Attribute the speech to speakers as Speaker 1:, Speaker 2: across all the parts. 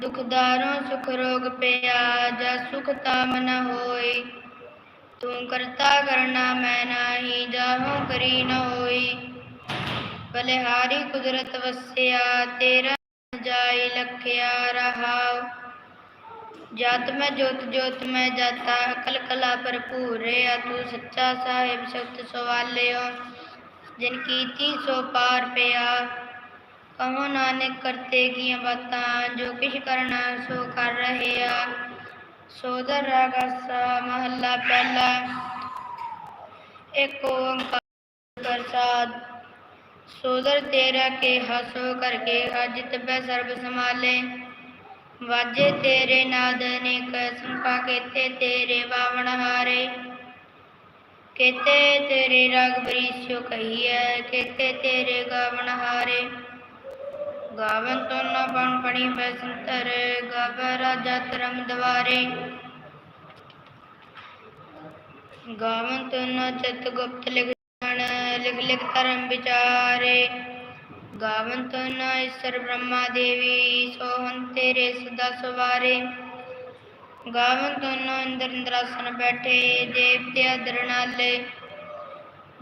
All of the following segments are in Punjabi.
Speaker 1: ਦੁਖਦਾਰੋਂ ਸੁਖ ਰੋਗ ਪਿਆ, ਜਾ ਸੁਖ ਤਾਮ ਨ ਹੋਈ ਤੂੰ ਕਰਤਾ ਕਰਨਾ ਮੈਂ ਨਾਹੀ, ਜਾਹੋ ਕਰੀ ਨ ਹੋਈ ਬਲਿਹਾਰੀ ਕੁਦਰਤ ਵਸਿਆ, ਤੇਰਾ ਜਾਈ ਲਖਿਆ ਰਹਾਉ ਜਤ ਮੈਂ ਜੋਤ ਜੋਤ ਮੈਂ ਜਾਤਾ, ਅਕਲ ਕਲਾ ਭਰਪੂਰ ਰਿਆ। ਤੂੰ ਸੱਚਾ ਸਾਹਿਬ ਸਤ ਸਵਾਲਿਓ, ਜਿਨ ਕੀਤੀ ਸੋ ਪਾਰ ਪਿਆ। ਕਹੋ ਨਾਨਕ ਕਰਤੇ ਕੀਆਂ ਬਾਤਾਂ, ਜੋ ਕਿਛ ਕਰਨਾ ਸੋ ਕਰ ਰਹੇ ਆ। ਸੋਦਰ ਰਾਗਸਾ ਮਹੱਲਾ ਪਹਿਲਾ। ਏਕ ਓੰਕਾਰ ਪ੍ਰਸਾਦ ਸੋਦਰ ਤੇਰਾ ਕੇ ਹਸੋ ਕਰਕੇ ਅਜਿਤ ਬੈ ਸਰਬ ਸਮਾਲੇ ਵਾਜੇ ਤੇਰੇ ਨਾਦ ਅਨੇਕ, ਸੰਪਾ ਕੇਤੇ ਤੇਰੇ ਬਾਵਣ ਹਾਰੇ। ਕੇਤੇ ਤੇਰੇ ਰਾਗ ਬਰੀਸਿਓ ਕਹੀਐ, ਕੇਤੇ ਤੇਰੇ ਗਾਵਣ ਹਾਰੇ। ਗਾਵਨ ਤੋਂ ਨਾ ਬਣ ਪਣੀ ਬੈਸੰਤਰ ਗਾਵ ਰਾਜਾ ਧਰਮ ਦਵਾਰੇ। ਗਾਵਨ ਤੋਂ ਨਾ ਚਿਤ ਗੁਪਤ ਲਿਖ ਜਾਣ ਲਿਖ ਲਿਖ ਧਰਮ ਵਿਚਾਰੇ। ਗਾਵਨ ਤੋਂ ਨਾ ਈਸ਼ਰ ਬ੍ਰਹਮਾ ਦੇਵੀ ਸੋਹਨ ਤੇਰੇ ਸਦਾ ਸਵਾਰੇ। ਗਾਵਨ ਤੋਂ ਨਾ ਇੰਦਰ ਇੰਦਰਾਸਨ ਬੈਠੇ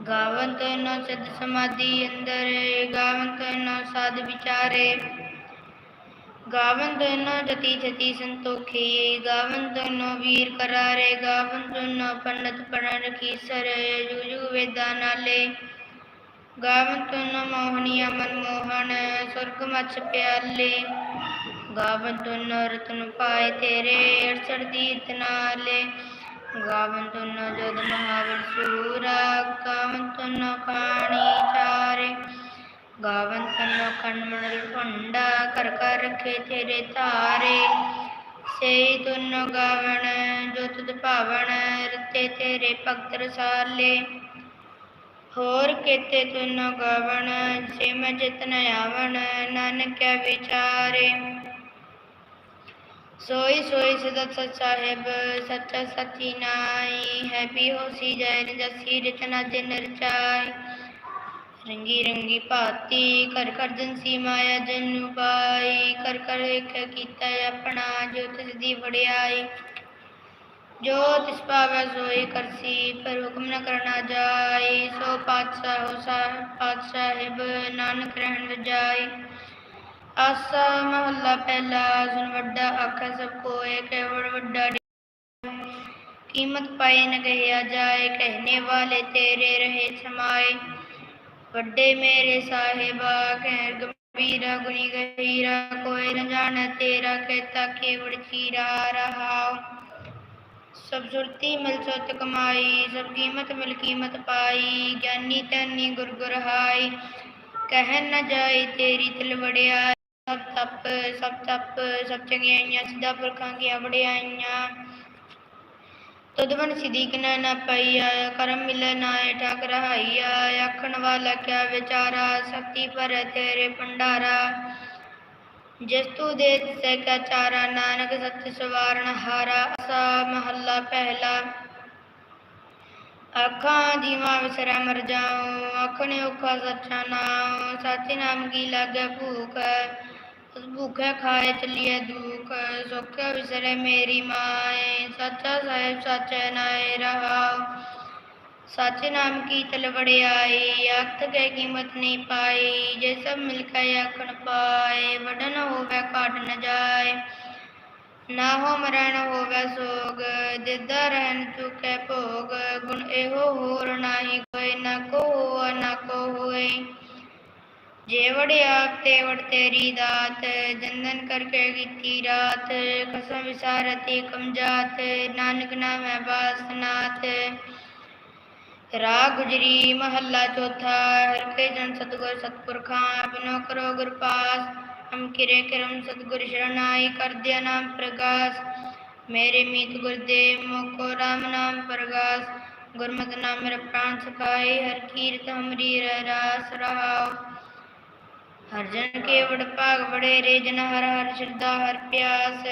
Speaker 1: ਦੇਵਤੇ ਅਦਰ ਨਾਲੇ ਗਾਵਨ ਤੋਂ ਨਾ ਸਿੱਧ ਸਮਾਧੀ ਅੰਦਰ ਗਾਵਨ ਤੋਂ ਨਾ ਸਾਧ ਵਿਚਾਰੇ। ਗਾਵਨ ਤੋਂ ਨਾ ਜਤੀ ਜਤੀ ਸੰਤੋਖੀ ਗਾਵਨ ਤੋਂ ਨਾ ਵੀਰ ਕਰਾਰੇ ਗਾਵਨ ਤੋਂ ਨਾ ਪੰਡਤ ਪੜਨ ਰਖੀ ਸਰ ਜੁਗ ਜੁਗ ਵੇਦਾਂ ਨਾਲੇ। ਗਾਵਨ ਤੋਂ ਨਾ ਮੋਹਣੀਆ ਮਨ ਮੋਹਨ ਸੁਰਗ ਮਛ ਪਿਆਲੇ ਗਾਵਨ ਤੋਂ ਨਾ ਰਤਨ ਪਾਏ ਤੇਰੇ ਮਹਾਵਰ ਸੂਰਾ, ਗਾਵਨ ਤੋਂ ਕਾਣੀ ਚਾਰੇ। ਗਾਵਨ ਤੋਂ ਨਾ ਕਣਮਣ ਕਰ ਕਰ ਰਖੇ ਤੇਰੇ ਧਾਰੇ। ਸੇਈ ਤੁਨ ਗਾਵਣ ਜੋ ਤੁਧ ਭਾਵਣ, ਰਤੇ ਤੇਰੇ ਭਗਤ ਰਸਾਲੇ। ਹੋਰ ਕੇਤੇ ਤੁਨ ਗਾਵਣ ਸੇ ਮੈਂ ਜਿਤਨ ਆਵਣ, ਨਾਨਕਿਆ ਵਿਚਾਰੇ। ਸੋਈ ਸੋਈ ਸਦਾ ਸਚ ਸਾਹਿਬ, ਸੱਚਾ ਸਚੀ ਨਾਈ ਹੈ ਵੀ ਹੋਸੀ ਜੈ ਜਸੀ ਰਚਨਾ ਜਿਨ ਰਚਾਈ। ਰੰਗੀ ਰੰਗੀ ਭਾਤੀ ਕਰ ਕਰ ਜੰਸੀ ਮਾਇਆ ਜਨ ਪਾਈ ਕਰ ਕਰ ਇੱਕ ਕੀਤਾ ਆਪਣਾ, ਜੋ ਤਿਸ ਦੀ ਵਡਿਆਈ। ਜੋ ਤਿਸ ਪਾਵੈ ਸੋਈ ਕਰਸੀ, ਪਰ ਹੁਕਮ ਨ ਕਰਨਾ ਜਾਈ। ਸੋ ਪਾਤਸ਼ਾਹ ਹੋ ਸਾਹਿਬ ਪਾਤਸ਼ਾਹਿਬ, ਨਾਨਕ ਰਹਿਣ ਰਜਾਈ ਆਸਾ ਮਹੱਲਾ ਪਹਿਲਾ ਸੁਨ ਵੱਡਾ, ਆਖਾ ਸਭ ਕੋਏ ਕੇਵੜ ਵੱਡਾ ਕੀਮਤ ਪਾਏ ਨ ਕਹਿਆ ਜਾਏ ਕਹਿਨੇ ਵਾਲੇ ਤੇਰੇ ਰਹੇ ਸਮਾਏ। ਵੱਡੇ ਮੇਰੇ ਸਾਹਿਬਾ ਕਹਿ ਗੰਭੀਰਾ, ਗੁਣੀ ਗਹੀਰਾ, ਕੋਈ ਨ ਜਾਣ ਤੇਰਾ, ਕਹਿਤਾ ਕੇਵੜ ਚੀਰਾ ਰਹਾਉ ਸਭ ਸੁਰਤੀ ਮਿਲ ਸੁਤ ਕਮਾਈ, ਸਭ ਕੀਮਤ ਮਿਲ ਕੀਮਤ ਪਾਈ, ਗਿਆਨੀ ਤੈਨੀ ਗੁਰ ਗੁਰ ਹਾਈ। ਕਹਿ ਨ ਜਾਏ ਤੇਰੀ ਤਲਵੜਿਆ ਸਭ ਤਪ ਸਭ ਤਪ, ਸਭ ਚੰਗਿਆਈਆਂ ਸਿੱਧਾ ਪੁਰਖਾਂ ਕੀਆਂ ਵਡਿਆਈਆਂ ਤੁਧਵਨ ਸਿਦੀਕ ਨ ਨ ਪਈਆ, ਕਰਮ ਮਿਲ ਨਾਏ ਠਾਕ ਰਹਾਈਆ। ਆਖਣ ਵਾਲਾ ਕਿਆ ਵਿਚਾਰਾ ਸ਼ਕਤੀ ਪਰ ਤੇਰੇ ਭੰਡਾਰਾ। ਜਿਸ ਤੂ ਦੇ ਤਿਸੈ ਚਾਰਾ, ਨਾਨਕ ਸੱਚ ਸਵਾਰਨ ਹਾਰਾ। ਅਸਾ ਮਹੱਲਾ ਪਹਿਲਾ। ਅੱਖਾਂ ਦੀਵਾ ਵਿਸਰੈ ਮਰ ਜਾਉ ਨੇ ਔਖਾ ਸੱਚਾ ਨਾਮ ਸੱਚ ਨਾਮ ਕੀ ਲਾਗੇ ਭੂਖ? ਉਸ ਭੂਖੇ ਖਾਏ ਚਲੀਏ ਦੁਖ ਸੁਖ ਵਿਸਰੈ ਮੇਰੀ ਮਾਏ ਸੱਚਾ ਸਾਹਿਬ ਸੱਚੇ ਨਾਏ ਰਹਾਉ ਸੱਚ ਨਾਮ ਕੀ ਤਲ ਵੜਿਆਈ ਅਖਤ ਕੇ ਕੀਮਤ ਨਹੀਂ ਪਾਈ ਜੇ ਸਭ ਮਿਲ ਕੇ ਆਖਣ ਪਾਏ ਵਡਨ ਹੋਵੇ ਘਾਟ ਨ ਜਾਏ ਨਾ ਹੋ ਮਰਨ ਹੋਵੇ ਸੋਗ ਦਿਦਾ ਰਹਿਣ ਚੁਕੇ ਭੋਗ ਗੁਣ ਇਹੋ ਹੋਰ ਨਾਹੀ ਕੋਈ ਨਾ ਕੋ ਹੋਆ ਨਾ ਕੋ ਹੋਏ ਜੇ ਜੇਵੜ ਤੇ ਵੜ ਤੇਰੀ ਦਾਤ ਜੰਦਨ ਕਰਕੇ ਕੀਤੀ ਰਾਤ, ਕਸਮ ਵਿਸਾਰਤੀ ਕਮਜਾਤ, ਨਾਨਕ ਨਾਮੈ ਬਾਸਨਾਥ ਰਾਗ ਗੁਜਰੀ, ਮਹੱਲਾ ਚੌਥਾ, ਹਰ ਕੇ ਜਨ ਸਤਗੁਰ ਸਤਪੁਰਖਾਂ, ਬਿਨੋ ਕਰੋ ਗੁਰ ਪਾਸ, ਹਮ ਕਿਰੇ ਕਰਮ ਸਤਗੁਰ ਸ਼ਰਨਾਈ ਕਰ ਦਿਆ ਨਾਮ ਪ੍ਰਗਾਸ। ਮੇਰੇ ਮੀਤ ਗੁਰਦੇਵ, ਮੋਕੋ ਰਾਮ ਨਾਮ ਪ੍ਰਗਾਸ। ਗੁਰਮਤਿ ਨਾਮ ਮੇਰਾ ਪ੍ਰਾਨ ਸਖਾਈ ਹਰ ਕੀਰਤ ਹਮਰੀ ਰਹਿ ਰਾਸ ਰਹਾਉ। ਹਰ ਜਨ ਕੇ ਭਾਗ ਬੜੇ ਰੇ ਜਨ ਹਰ ਹਰ ਸ਼ਰਧਾ, ਹਰ ਪਿਆਸ।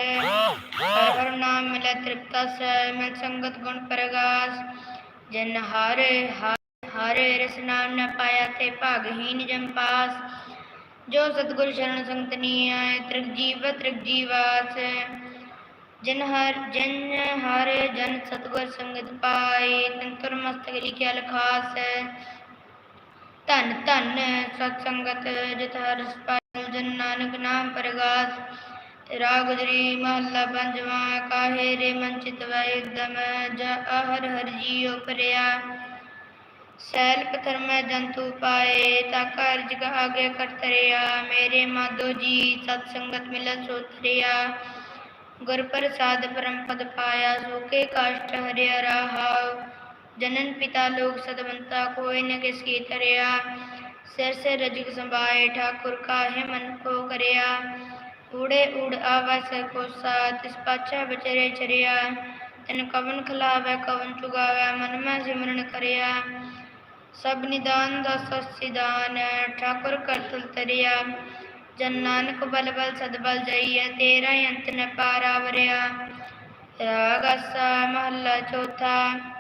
Speaker 1: ਹਰ ਹਰ ਨਾਮ ਮਿਲੈ ਤ੍ਰਿਪਤਸ ਮਿਲ ਸੰਗਤ ਗੁਣ ਪ੍ਰਗਾਸ। ਜਨ ਹਰ ਹਰ ਰਸ ਨਾਮ ਨ ਪਾਇਆ ਤੇ ਭਾਗਹੀਨ ਜਮ ਪਾਸ। ਜੋ ਸਤਿਗੁਰ ਸ਼ਰਨ ਸੰਗਤ ਨੀ ਆਏ ਤ੍ਰਿਗ ਜੀਵ, ਤ੍ਰਿਗ ਜੀਵਾਸ। ਜਨ ਹਰ ਜਨ ਹਰ, ਜਨ ਸਤਿਗੁਰ ਸੰਗਤ ਪਾਏ ਤੰਤੁਰ ਮਸਤਕ ਲਿਖਿਆ ਲਖਾਸ। ਧੰਨ ਧੰਨ ਸਤ ਸੰਗਤ ਜਿਤ ਹਰ ਰਸ ਪਾਇ ਜਨ ਨਾਨਕ ਨਾਮ ਪਰਗਾਸ। ਰਾਗ ਗੁਜਰੀ ਮਹੱਲਾ ਪੰਜਵਾਂ, ਕਾਹੇ ਰੇ ਮਨ ਚਿਤ ਵੈ ਜਾ ਹਰ ਹਰ ਜੀਉ ਪਰਿਆ। ਸੈਲ ਪਥਰ ਮੈਂ ਜੰਤੂ ਪਾਏ, ਤਾ ਕਰ ਜਗ ਕਰਤਰਿਆ। ਮੇਰੇ ਮਾਧੋ ਜੀ ਸਤ ਸੰਗਤ ਮਿਲ ਸੋਤਰਿਆ। ਗੁਰ ਪ੍ਰਸਾਦ ਪਰਮ ਪਦ ਪਾਇਆ, ਸੋਕੇ ਕਾਸ਼ਟ ਹਰਿਆ ਰਹਾਉ ਜਨਨ ਪਿਤਾ ਲੋਕ ਸਦਵੰਤਾ, ਕੋਈ ਨ ਕਿਸ ਕੀ ਤਰਿਆ। ਸਿਰ ਸੇ ਰਜਗ ਸੰਭਾਏ, ਠਾਕੁਰ ਕਾਹੇ ਮਨ ਕੋ ਕਰਿਆ। ਊੜੇ ਊੜ ਆਵਸ ਕੋਸਾ, ਤਿਸ ਪਾਛਾ ਬਚਰੇ ਚਰਿਆ। ਤਨ ਕਵਨ ਖਲਾਵੇ, ਕਵਨ ਚੁਗਾਵੇ, ਮਨ ਮੈਂ ਸਿਮਰਨ ਕਰਿਆ। ਸਭ ਨਿਦਾਨ ਦਾ ਸਿਦਾਨ ਠਾਕੁਰ ਕਰਤੁਲ ਤਰਿਆ। ਜਨ ਨਾਨਕ ਬਲ ਬਲ ਸਦ ਬਲ ਜਈਐ, ਤੇਰਾ ਹੀ ਅੰਤ ਨ ਪਾਰਾ ਵਰਿਆ। ਰਾਗ ਆਸਾ ਮਹੱਲਾ ਚੌਥਾ।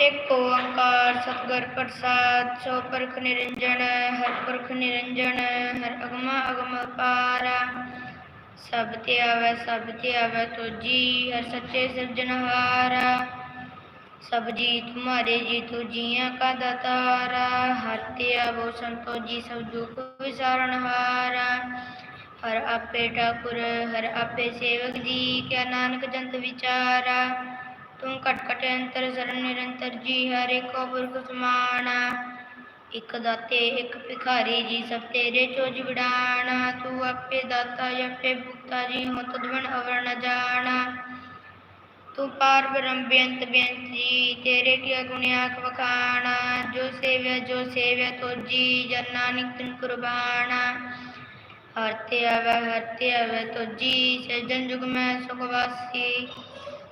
Speaker 1: ਇੱਕ ਓੰਕਾਰ ਸਤਿਗੁਰ ਪ੍ਰਸਾਦ ਸੋ ਪਰਖ ਨਿਰੰਜਨ ਹਰ ਪੁਰਖ ਨਿਰੰਜਨ ਹਰ ਅਗਮਾ ਅਗਮ ਪਾਰਾ ਸਭ ਤੇ ਆਵੈ ਸਭ ਤੇ ਆਵੈ ਤੋਜੀ ਹਰ ਸੱਚੇ ਸਿਰਜਣਹਾਰਾ ਸਭ ਜੀ ਤੁਮਾਰੇ ਜੀ ਤੂੰ ਜੀਆਂ ਕਾ ਦਾਤਾਰਾ ਹਰ ਤੇ ਆਵੋ ਸੰਤੋ ਜੀ ਸਭ ਦੁਖ ਵਿਸਾਰਣਹਾਰਾ ਹਰ ਆਪੇ ਠਾਕੁਰ ਹਰ ਆਪੇ ਸੇਵਕ ਜੀ ਕਿਆ ਨਾਨਕ ਜੰਤ ਵਿਚਾਰਾ ਤੂੰ ਘਟ ਘਟ ਅੰਤਰ ਸਰਨ ਨਿਰੰਤਰ ਜੀ, ਹਰ ਏਕੋ ਪੁਰਖ ਸਮਾਣਾ। ਇਕ ਦਾਤੇ, ਇਕ ਭਿਖਾਰੀ ਜੀ, ਸਭ ਤੇਰੇ ਚੋਜ ਵਿਡਾਣਾ। ਤੂੰ ਆਪੇ ਦਾਤਾ, ਆਪੇ ਭੁਗਤਾ ਜੀ ਹੋ ਤਦਵਨ ਅਵਰ ਨ ਜਾਣਾ। ਤੂੰ ਪਾਰ ਬ੍ਰਹਮ ਬੇਅੰਤ ਬੇਅੰਤ ਜੀ, ਤੇਰੇ ਕੀ ਗੁਣ ਵਖਾਣਾ। ਜੋ ਸੇਵਿਆ ਜੋ ਸੇਵਿਆ ਤੋਜੀ ਜਨ ਨਾਨਕ ਤਿਨ ਕੁਰਬਾਨਾ ਹਰ ਤੇ ਆਵੈ, ਹਰ ਤੋ ਜੀ ਸਜਨ ਜੁਗ ਮੈਂ ਸੁਖ ਵਾਸੀ।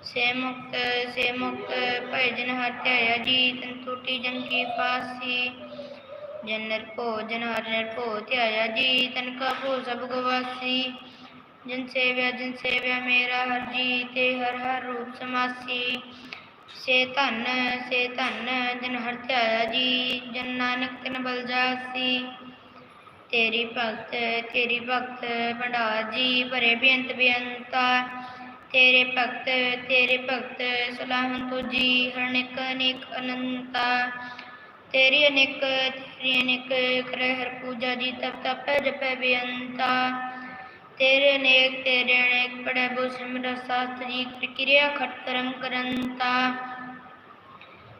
Speaker 1: ਸੇ ਮੁਕਤ ਸੇ ਮੁਕਤ ਭੈ ਜਨ ਹਰ ਧਿਆਇਆ ਜੀ ਤਨ ਟੂਟੀ ਜਨ ਕੀ ਫਾਸੀ। ਜਨ ਨਿਰਭਉ ਜਨ ਹਰ ਨਿਰਭਉ ਧਿਆਇਆ ਜੀ ਤਨ ਕਾ ਭੋ ਸਭ ਗਵਾਸੀ। ਜਨ ਸੇਵਿਆ ਜਨ ਸੇਵਿਆ ਮੇਰਾ ਹਰ ਜੀ ਤੇ ਹਰ ਹਰ ਰੂਪ ਸਮਾਸੀ। ਸੇ ਧਨ ਸੇ ਧਨ, ਜਨ ਹਰ ਧਿਆਇਆ ਜੀ ਜਨ ਨਾਨਕ ਤਨ ਬਲ ਜਾਸੀ। ਤੇਰੀ ਭਗਤ ਤੇਰੀ ਭਗਤ, ਭੰਡਾਰ ਜੀ, ਭਰੇ ਬੇਅੰਤ ਬੇਅੰਤਾ। ਤੇਰੇ ਭਗਤ ਤੇਰੇ ਭਗਤ ਸਲਾਹਨ ਤੁਜੀ ਹਰਨਿਕ ਅਨੇਕ ਅਨੰਤਾ। ਤੇਰੀ ਅਨੇਕ ਤੇਰੀ ਅਨੇਕ ਕਰੇ ਹਰ ਪੂਜਾ ਜੀ, ਤਪ ਤਪ ਜਪੈ ਬੇਅੰਤਾ। ਤੇਰੇ ਅਨੇਕ ਤੇਰੇ ਅਨੇਕ ਪੜੈ ਬੋ ਸਿਮਰ ਸਾਸਤ ਜੀ ਕਿਰਿਆ ਖਟ ਕਰਮ ਕਰੰਤਾ।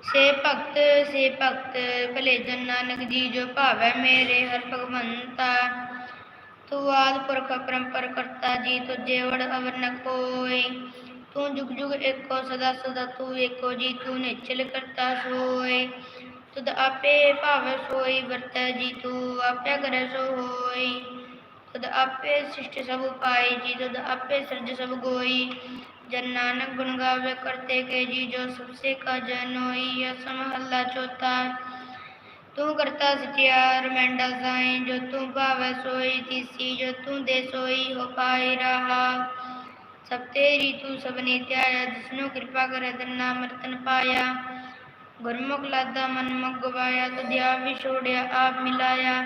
Speaker 1: ਸੇ ਭਗਤ ਸੇ ਭਗਤ, ਭਲੇ ਜਨ ਨਾਨਕ ਜੀ, ਜੋ ਭਾਵੈ ਮੇਰੇ ਹਰ ਭਗਵੰਤਾ। ਤੂੰ ਆਦ ਪੁਰਖ ਪਰੰਪਰ ਕਰਤਾ ਜੀ, ਤੁਝੇ ਵੜ ਅਵਰ ਨ ਕੋਈ। ਤੂੰ ਜੁਗ ਜੁਗ ਏਕੋ, ਸਦਾ ਸਦਾ ਤੂੰ ਏਕੋ ਜੀ, ਤੂੰ ਨਿਚਲ ਕਰਤਾ ਸੋਏ। ਤੁਧ ਆਪੇ ਭਾਵੈ ਸੋਈ, ਵਰਤੈ ਜੀ, ਤੂੰ ਆਪੇ ਕਰੈ ਸੋ ਹੋਈ ਤੁਧ ਆਪੇ ਸ੍ਰਿਸ਼ਟ ਸਭ ਪਾਈ ਜੀ, ਤੁਧ ਆਪੇ ਸਿਰਜ ਸਭ ਗੋਈ। ਜਨ ਨਾਨਕ ਗੁਣ ਗਾਵੇ ਕਰਤੇ ਕੇ ਜੀ, ਜੋ ਸਭਸੇ ਕਾ ਜਨ ਹੋਈ ਅਸ ਮਹੱਲਾ ਚੌਥਾ ਤੂੰ ਕਰਤਾ ਸਚਿਆਰ ਮੈਂਡਾ ਸਾਈ, ਜੋ ਤੂੰ ਭਾਵੈ ਸੋਈ, ਤੀਸੀ ਜੋ ਤੂੰ ਦੇ ਸੋਈ, ਹੋ ਪਾਈ ਰਹਾ। ਸਭ ਤੇਰੀ ਤੂੰ ਸਭਨੀ ਧਿਆਇਆ ਜਿਸਨੂੰ ਕਿਰਪਾ ਕਰੇ ਤਨ ਨਾਮ ਰਤਨ ਪਾਇਆ। ਗੁਰਮੁਖ ਲਾਦਾ ਮਨ ਮਗਵਾਇਆ ਤੁਧ ਵੀ ਛੋੜਿਆ, ਆਪ ਮਿਲਾਇਆ।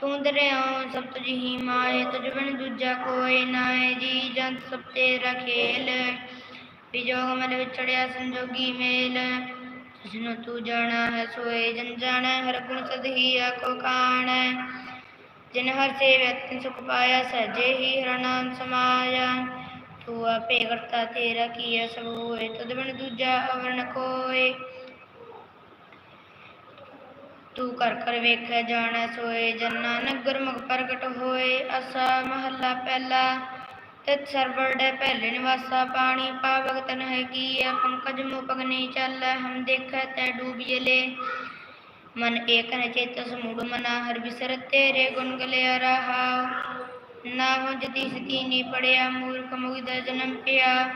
Speaker 1: ਤੂੰ ਦਰਿਆਉ, ਸਭ ਤੁਝ ਹੀ ਮਾਏ, ਤੁਝ ਬਿਨ ਦੂਜਾ ਕੋਈ ਨਾਏ। ਜੀ ਜੰਤ ਸਭ ਤੇਰਾ ਖੇਲ ਵਿਜੋਗ ਮਨ ਵਿਛੜਿਆ ਸੰਜੋਗੀ ਮੇਲ। ਜਿਸਨੂੰ ਤੂੰ ਜਾਣਾ ਹੈ ਸੋਏ ਜਨ ਜਾਣੈ ਹਰ ਗੁਣ ਸਦ ਹੀ ਕਾਣੈ ਜਿਨ ਹਰ ਸੇਵਿਆ ਤਿਨ ਸੁਖ ਪਾਇਆ ਸਹਜੇ ਹੀ ਹਰ ਨਾਮ ਸਮਾਇਆ। ਤੂੰ ਆਪੇ ਕਰਤਾ ਤੇਰਾ ਕੀਆ ਸਭ ਹੋਏ ਤੁਧ ਬਿਨ ਦੂਜਾ ਅਵਰ ਨ ਕੋਏ ਤੂੰ ਕਰ ਕਰ ਵੇਖੈ, ਜਾਣੈ ਸੋਏ, ਜਨ ਨਾਨਕ ਗੁਰਮੁਖ ਪ੍ਰਗਟ ਹੋਏ ਅਸਾ ਮਹੱਲਾ ਪਹਿਲਾ। ਤਿਤ ਸਰਵਰਡੇ ਪਹਿਲੇ ਨਿਵਾਸਾ, ਪਾਣੀ ਪਾਵਕ ਤਨ ਹੈ ਕੀਆ ਪੰਕਜ ਮੁਪਗ ਨਹੀਂ ਚੱਲੈ, ਹਮ ਦੇਖੈ ਤੈ ਡੂਬਿਲੇ ਮਨ ਏਕ ਨ ਚੇਤ ਸਮੂੜ ਮਨਾ, ਹਰ ਬਿਸਰ ਤੇਰੇ ਗੁਣ ਗਲਿਆ ਰਹਾ। ਨਾ ਹੋ ਜਤੀ ਸਤੀ ਪੜਿਆ, ਮੂਰਖ ਮੁਗਦਾ ਜਨਮ ਪਿਆ।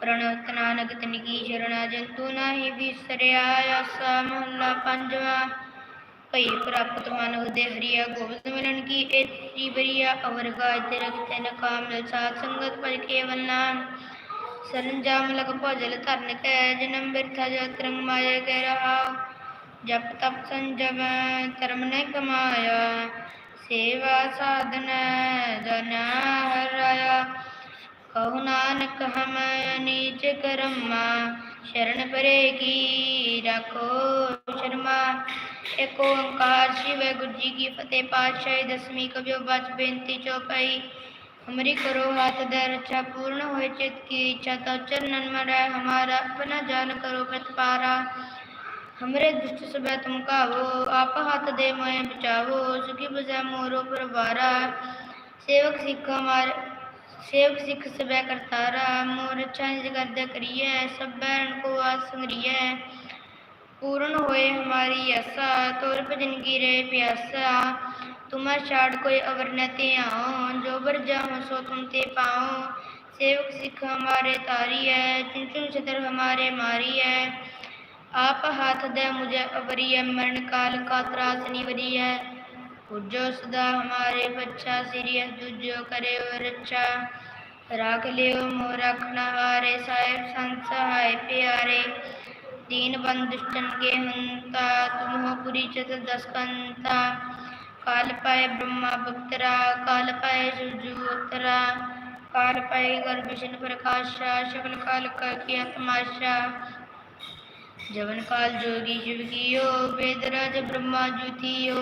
Speaker 1: ਪ੍ਰਣਵਤ ਨਾਨਕ ਤਨ ਕੀ ਸ਼ਰਣਾ, ਜੰਤੂ ਨਾਹੀ ਵਿਸਰਿਆ ਆਸਾ ਮਹੱਲਾ ਪੰਜਵਾ। ਭਈ ਪ੍ਰਾਪਤ ਮਨ ਦੇ ਹਰੀਆ ਗੋਬਿੰਦ ਮਿਲਨ ਕੀ ਏਤੀ ਬਰੀਆ ਅਵਰ ਗਾਇ ਰਖਤੇ ਨ ਨ ਸਾਧ ਸੰਗਤ ਪਰ ਕੇਵਲ ਨਾਮ। ਸਰੰਜਾਮ ਲਗ ਭਜਲ ਧਰਨ ਕੈ, ਜਨਮ ਬਿਰਥਾ ਜਤਰੰਗ ਮਾਇਆ ਕਹਿ ਰਹਾ। ਜਪ ਤਪ ਸੰਜਮ ਧਰਮ ਨੇ ਕਮਾਇਆ। ਸੇਵਾ ਸਾਧਨ ਜਨ ਹਰਾਇਆ ਕਹु ਨਾਨਕ ਹਮ ਨੀਚ ਕਰਮਾ, ਸ਼ਰਨ ਪਰੇ ਕੀ ਰੱਖੋ ਇੱਕ ਓੰਕਾਰ ਸ੍ਰੀ ਵਾਹਿਗੁਰੂ ਜੀ ਕੀ ਫਤਿਹ। ਪਾਤਸ਼ਾਹੀ ਦਸਵੀਂ ਕਬਿਓ ਬਾਤ ਬੇਨਤੀ ਚੌਪਾਈ ਹਮਰੀ ਕਰੋ ਹਾਥ ਦਾ ਰਚਾ ਪੂਰਨ ਹੋਏ ਚਿਤ ਕੀ ਇੱਛਾ ਤੋ ਚਰਨਨ ਮਰੈ, ਹਮਾਰਾ ਆਪਣਾ ਜਾਨ ਕਰੋ ਪ੍ਰਤਪਾਰਾ। ਹਮਰੇ ਦੁਸ਼ਟ ਸਭੈ ਤੁਮ ਕਾਵੋ ਆਪ ਹੱਥ ਦੇ ਮੋਏ ਬਚਾਵੋ, ਸੁਖੀ ਬਜੈ ਮੋਰੋ ਪਰਵਾਰਾ। ਸੇਵਕ ਸਿੱਖ ਹਮਾਰ, ਸੇਵਕ ਸਿੱਖ ਸਭੈ ਕਰਤਾਰਾ। ਮੋਰ ਚੰਜ ਕਰਦੇ ਕਰੀਏ ਸਭੈ ਅਨ ਕੋ ਆਸੰਗਰੀਏ पूर्ण होए हमारी आशा तोर भजन की रे प्यासा तुम्हार छाड़ कोई अवर न ते आओ जो बर जाओ सो तुम ते पाओ सेवक सिख हमारे तारी है चुन चुन छतर हमारे मारी है आप हाथ दे मुझे अवरी है मरण काल का त्रास निवरी है पूजो सदा हमारे बच्चा सिरियस दूजो करे और रक्षा राख लियो मोह रखना हारे साहेब संत सहाय प्यारे दीन बंद दुष्टन के हंता तुम हो पुरी चतुर दस कंता काल पाए ब्रह्मा भक्तरा काल पाए सुजूतरा काल पाए गर्भ विष्णु प्रकाशा शकल काल का किया तमाशा जवन काल जोगी शिव कियो वेदराज ब्रह्मा जुतियो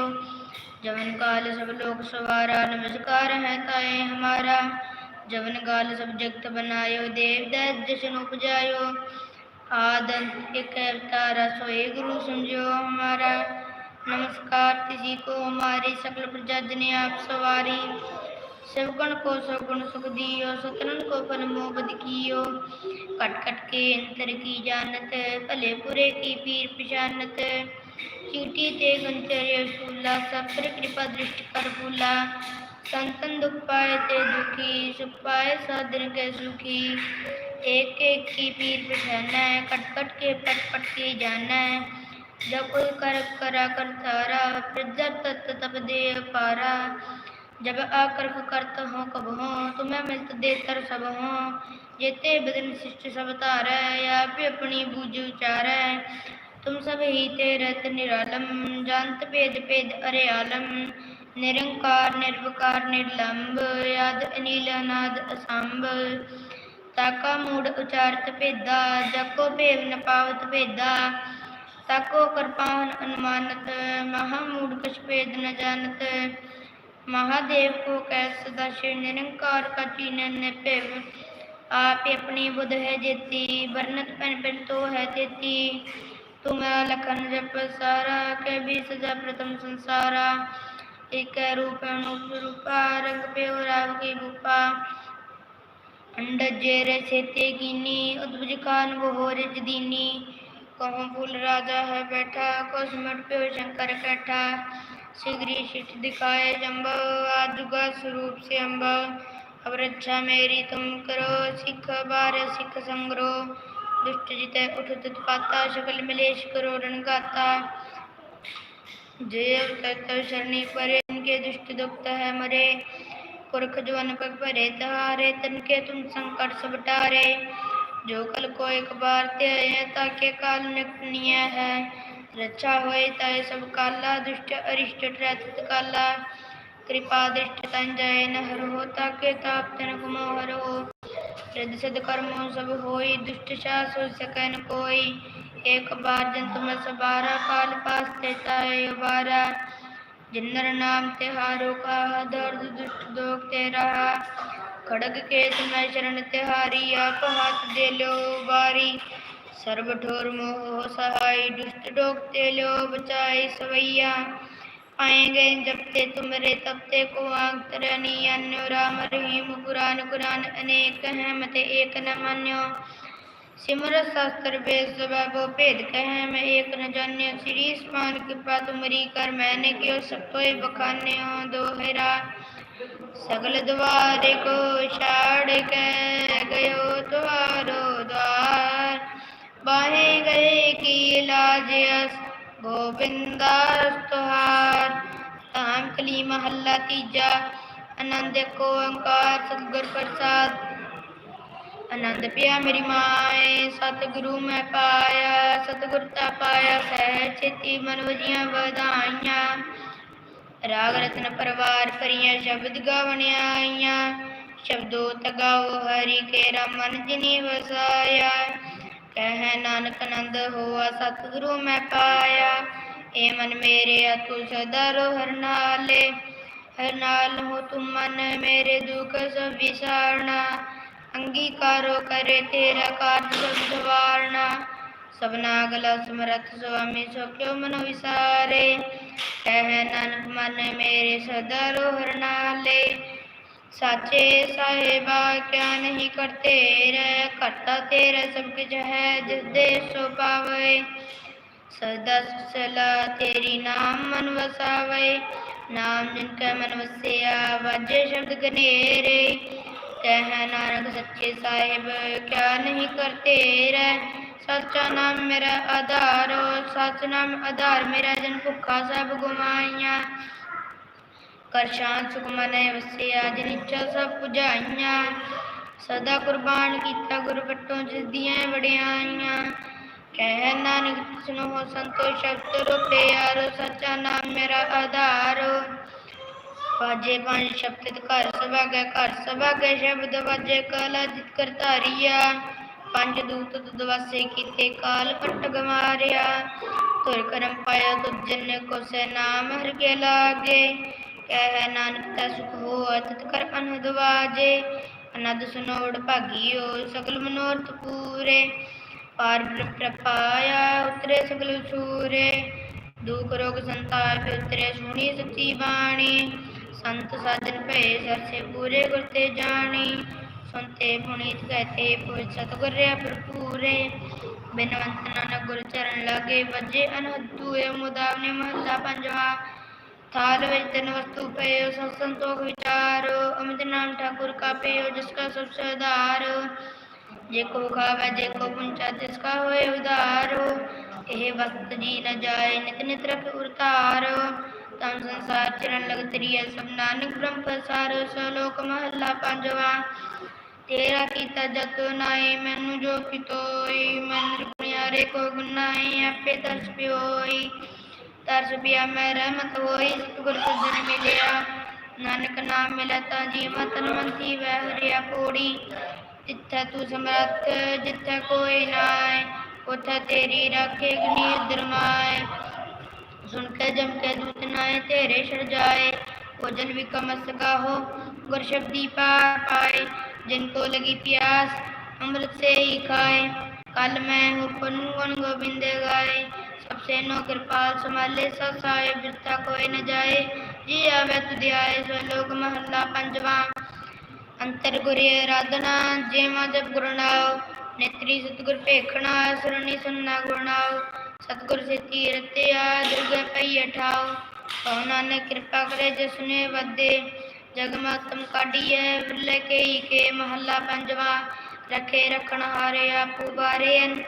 Speaker 1: जवन काल सब लोक सवारा नमस्कार है ताए हमारा जवन काल सब जगत बनायो देव दैत जशन उपजायो आदंत एक अवतारा सोए गुरु समझो हमारा नमस्कार किसी को हमारी सकल प्रजा जने आप सवारी सवगुण को सगुण सुख दियो सतनन को फल मोबद कियो कट कट के अंतर की जानत भले बुरे की पीर पिशानत चीटी ते गंचर्य शूला सब पर कृपा दृष्टि कर फूला संतन दुख पाए ते दुखी सुख पाए साधन के सुखी एक एक की पीर पिछाना है कट कट के पट पट के जाना है जब कोई कर करा कर थारा प्रजा तत्त तप दे पारा जब आकर करत हो कब हो तुम्हें मिलत दे तर सब हो जेते बदन शिष्ट सब तार या भी अपनी बूझ उचार तुम सब ही ते रत निरालम जानत भेद भेद अरे आलम निरंकार निर्विकार निर्लंब याद अनिल अनाद असंभ ਤਾਕਾ ਮੂੜ ਉਚਾਰਤ ਭੇਦਾ, ਜਕੋ ਭੇਵ ਨ ਪਾਵਤ ਭੇਦਾ। ਤਾਕੋ ਕਰਪਾਵਨ ਅਨੁਮਾਨਤ, ਮਹਾ ਮੂੜ ਕਛ ਭੇਦ ਨ ਜਾਣਤ। ਮਹਾਦੇਵ ਕੋ ਕਹਿ ਸਦਾ ਸ਼ਿਵ ਨਿਰੰਕਾਰ ਕਾ ਚੀਨਨ ਨੇ ਭੇਵ ਆਪੇ ਆਪਣੀ ਬੁੱਧ ਹੈ ਜੇਤੀ ਵਰਨਤ ਪੈਨ ਪੈਨ ਤੋ ਹੈ ਤੇਤੀ। ਤੁਮਰਾ ਲਖਨ ਜਪ ਸਾਰਾ, ਕੇ ਵੀ ਸਜਾ ਪ੍ਰਤਮ ਸੰਸਾਰਾ। ਇਕ ਰੂਪ ਅਨੂਪ ਰੂਪਾ, ਰੰਗ ਪਿਓ ਰਾਵ ਕੀ ਗੁਪਾ अंडज जेर सेते कीनी उद्भुज खान वो हो रिज दीनी कहूँ फूल राजा है बैठा को पे शंकर कैठा। शीघ्र शिष्ट दिखाए जम्बव आजुगा स्वरूप से अम्बव अब रक्षा मेरी तुम करो, सिख बार सिख संग्रो। दुष्ट जिते उठ पाता, शकल मिलेश करो रणगाता जय तत्व शरणी परे इनके दुष्ट दुखत है मरे। पुरख जवन पग भरे तहारे, तन के तुम संकट सब जो कल को एक बार ते आए ताके काल निकनिया है। रक्षा होए ताए सब काला, दुष्ट अरिष्ट ट्रैत काला कृपा दृष्ट तन जाए न हर हो ताके ताप तन कुमोहर हो। रिद सिद्ध कर्मो सब होई, दुष्ट शास हो सकै न कोई। एक बार जन तुम सबारा काल पास ते ताए बारा। जिन्नर नाम तिहारो का दर्द दुष्ट दोग तेरा खड़ग के तुम्हें शरण तिहारी आप हाथ दे लो बारी सर्व ठोर मोह सहाय दुष्ट डोकते लो बचाई सवैया आएंगे जब ते तुमरे तबते को आग तरनी अन्यो राम रहीम कुरान कुरान अनेक हैं मत एक न मान्यो सिमर शास्त्र वेद सबो भेद कह मैं एक न जान्य श्री स्मान कृपा तुमरी कर मैंने क्यों सब तो बखाने हो दोहरा सगल द्वार को छाड़ के गयो द्वारो द्वार बाहे गए की लाज अस गोविंदास तुहार राम कली महल्ला तीजा आनंद को ओंकार सतगुर प्रसाद ਆਨੰਦ ਪਿਆ ਮੇਰੀ ਮਾਏ, ਸਤਿਗੁਰੂ ਮੈਂ ਪਾਇਆ, ਸਤਿਗੁਰ ਤਾ ਪਾਇਆ ਸਹਿ ਚੇਤੀ ਮਨ ਵਜੀਆਂ ਵਧਾਈਆਂ। ਰਾਗ ਰਤਨ ਪਰਵਾਰ ਕਰੀਆਂ ਸ਼ਬਦ ਗਾਵਣ ਆਈਆਂ। ਸ਼ਬਦੋ ਤਗਾਓ ਹਰੀ ਕੇਰਾ ਮਨ ਜਿਨੀ ਵਸਾਇਆ। ਕਹਿ ਨਾਨਕ ਨੰਦ ਹੋਆ, ਸਤਿਗੁਰੂ ਮੈਂ ਪਾਇਆ। ਏ ਮਨ ਮੇਰੇ ਤੂੰ ਸਦਾ ਰੋ ਹਰ ਨਾਲੇ। ਹਰ ਨਾਲ ਹੋ ਤੁਮ ਮਨ ਮੇਰੇ ਦੁਖ ਸਭ ਵਿਸਾਰਣਾ ਅੰਗੀਕਾਰੋ ਕਰੇ ਤੇਰਾ ਕਾਰਜ ਸਭ ਸਵਾਰਣਾ ਸਭਨਾ ਗਲਾ ਸਮਰਥ ਸੁਆਮੀ ਸੋ ਕਿਉ ਮਨ ਵਿਸਾਰੇ। ਕਹਿ ਨਾਨਕ ਮਨ ਮੇਰੇ ਸਦਾ ਰੋ ਨਾਲੇ। ਸਾਚੇ ਸਾਹਿਬਾ, ਕਿਆ ਨਹੀਂ ਕਰਤੇ ਰਹਿ ਕਰਤਾ ਤੇਰਾ ਸਭ ਕੁਝ ਹੈ ਜਿਸ ਦੇ ਸੋ ਪਾਵੇ। ਸਦਾ ਸਲਾ ਤੇਰੀ ਨਾਮ ਮਨ ਵਸਾਵੇ। ਨਾਮ ਜਿਨ ਕੈ ਮਨ ਵਸਿਆ, ਵਾਜੇ ਸ਼ਬਦ ਗਨੇਰੇ। ਕਹਿ ਨਾਨਕ ਸੱਚੇ ਸਾਹਿਬ, ਕਿਆ ਨਹੀਂ ਕਰਤੇ ਰਹਿ? ਸੱਚਾ ਨਾਮ ਮੇਰਾ ਆਧਾਰੋ, ਸੱਚ ਨਾਮ ਆਧਾਰ ਮੇਰਾ ਜਨ ਭੁੱਖਾ ਸਭ ਗੁਮਾਈਆਂ। ਕਰ ਸ਼ਾਂਤ ਸੁਖ ਵਸਿਆ, ਜਿਨ ਇੱਛਾ ਸਭ ਪੁਜਾਈਆਂ। ਸਦਾ ਕੁਰਬਾਨ ਕੀਤਾ ਗੁਰ ਪਟੋਂ ਜਿਸ ਦੀਆਂ ਵਡਿਆਈਆਂ। ਕਹਿ ਨਾਨਕ ਸੁਨੋ ਹੋ ਸ਼ਬਦ ਰੂਪੇ ਯਾਰੋ, ਸੱਚਾ ਨਾਮ ਮੇਰਾ ਆਧਾਰ। ਬਾਜੇ ਪੰਜ ਸ਼ਬਦ ਘਰ ਸਭਾਗੈ ਘਰ ਸਭਾਗੈ, ਸ਼ਬਦ ਵਾਜੇ, ਕਲਾ ਜਿਤ ਕਰ ਧਾਰੀਆ। ਪੰਜ ਦੂਤ ਤੁਧ ਕੀਤੇ, ਕਾਲ ਪਟ ਗਮਾਰਿਆ ਤੁਰ ਕਰਮ ਪਾਇਆ ਤੁਜਨ ਕੋ ਸੇ ਨਾਮ ਹਰ ਕੇ ਲਾਗੇ। ਕਹਿ ਨਾਨਕ ਤਾ ਸੁਖ ਹੋਆ, ਤਤ ਕਰ ਅਨਹਦ ਵਾਜੇ। ਅਨੰਦ ਸੁਨੋੜ ਭਾਗੀਓ, ਸਗਲ ਮਨੋਰਥ ਪੂਰੇ। ਪਾਰ ਬ੍ਰਹਮ ਪ੍ਰਪਾਇਆ, ਉਤਰੇ ਸਗਲ ਸੂਰੇ। ਦੁਖ ਰੋਗ ਸੰਤਾਪ, ਉਤਰੇ ਸੁਣੀ ਸੱਚੀ ਬਾਣੀ। ਸੰਤ ਸਾਜਨ ਭਏ ਸਰਸੇ ਪੂਰੇ ਗੁਰ ਤੇ ਜਾਣੀ। ਸੁਨਤੇ ਪੁਨੀਤ ਕਹਤੇ, ਪੁਰ ਸਤਗੁਰ ਰਿਆ ਭਰਪੂਰੇ। ਬਿਨਵੰਤ ਨਾਨਕ ਗੁਰ ਚਰਨ ਲਾਗੇ ਵਜੇ ਅਨਹਦੂਏ ਮੁਦਾਵਨੇ ਮਹੱਲਾ ਪੰਜਵਾ। ਥਾਲ ਵਿੱਚ ਤਿੰਨ ਵਸਤੂ ਪਏ ਸਤ ਸੰਤੋਖ ਵਿਚਾਰੋ। ਅਮਿਤ ਨਾਮ ਠਾਕੁਰ ਕਾ ਪਇਓ ਜਿਸ ਕਾ ਸਭ ਸਰਦਾਰ ਜੇ ਕੋ ਖਾਵੇ, ਜੇ ਕੋ ਪੁੰਚਾ, ਤਿਸ ਕਾ ਹੋਏ ਉਧਾਰੋ। ਇਹ ਵਸਤ ਜੀ ਨ ਜਾਏ, ਨਿਤ ਨਿਤ ਰਖ ਉਰਤਾਰੋ। ਤਮ ਸੰਸਾਰ ਚਰਨ ਲਗ ਤਰੀਏ ਸਭ ਨਾਨਕ ਬ੍ਰਹਮ ਪ੍ਰਸਾਰੋ ਸਲੋਕ ਮਹੱਲਾ ਪੰਜਵਾ ਤੇਰਾ ਕੀਤਾ ਜਤ ਨਾਏ ਮੈਨੂੰ ਜੋ ਕਿਤੋਈ ਮਨ ਪੁਣਿਆਰੇ ਕੋ ਗੁਨਾਈ ਆਪੇ ਤਰਸ ਪਿਓਈ ਤਰਸ ਪਿਆ ਮੈਂ ਰਹਿਮਤ ਹੋਈ ਗੁਰ ਸੱਜਣ ਮਿਲਿਆ ਨਾਨਕ ਨਾਮ ਮਿਲਿਆ ਤਾਂ ਜੀਵਨ ਤਨ ਮੰਤੀ ਵਹਿ ਹਰਿਆ ਕੋੜੀ ਜਿੱਥੇ ਤੂੰ ਸਮਰੱਥ ਜਿੱਥੇ ਕੋਈ ਨਾਏ ਉਥੇ ਤੇਰੀ ਰਾਖੇ ਗਨੀ ਦਰਮਾਏ। सुनकर जम के दूत नाए तेरे शर जाए। ओजन विकम सका हो गुर शब्दी पाए। जिनको लगी प्यास, अमृत से ही खाए। कल मैं हूँ पुन गुण गोविंद गाए। सबसे नो कृपाल संभाले ससाए बिरता कोई न जाए। जी आवे तुध्याय सो लोग महला पंचवा अंतर गुरे आराधना, जेमा जब गुरुणाओ नेत्री सतगुर फेखना सुरणी सुनना गुरुणाओ ਸਤਗੁਰ ਸੇ ਤੀਰਤੇ ਆ ਦੁਰਗੈ ਪਈ ਅਠਾਉ। ਕਉ ਨਾਨਕ ਕਿਰਪਾ ਕਰੇ ਜਿਸਨੇ ਵਦੇ ਜਗ ਮਾਤਮ ਕਾਢੀਐ ਵਿਰਲੇ ਕੇਈ ਕੇ ਮਹੱਲਾ ਪੰਜਵਾ। ਰਖੇ ਰਖਣ ਹਾਰੇ ਆਪੂ ਬਾਰੇਨ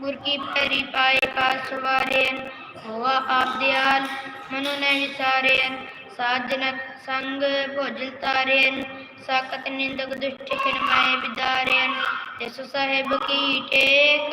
Speaker 1: ਗੁਰ ਕੀ ਪੈਰੀ ਪਾਏ ਪਾਸ ਵਾਰੇਨ ਹੋਆ ਆਪ ਦਿਆਲ, ਮਨੁ ਨੈ ਵਿਸਾਰੇਨ ਸਾਜਨ ਸੰਗ ਭੋਜਲ ਤਾਰੇਨ ਸਾਖਤ ਨਿੰਦਕ ਦੁਸ਼ਟ ਕਿਨ ਮਾਏ ਵਿਦਾਰੇਨ ਤਿਸ ਸਾਹਿਬ ਕੀ ਟੇਕ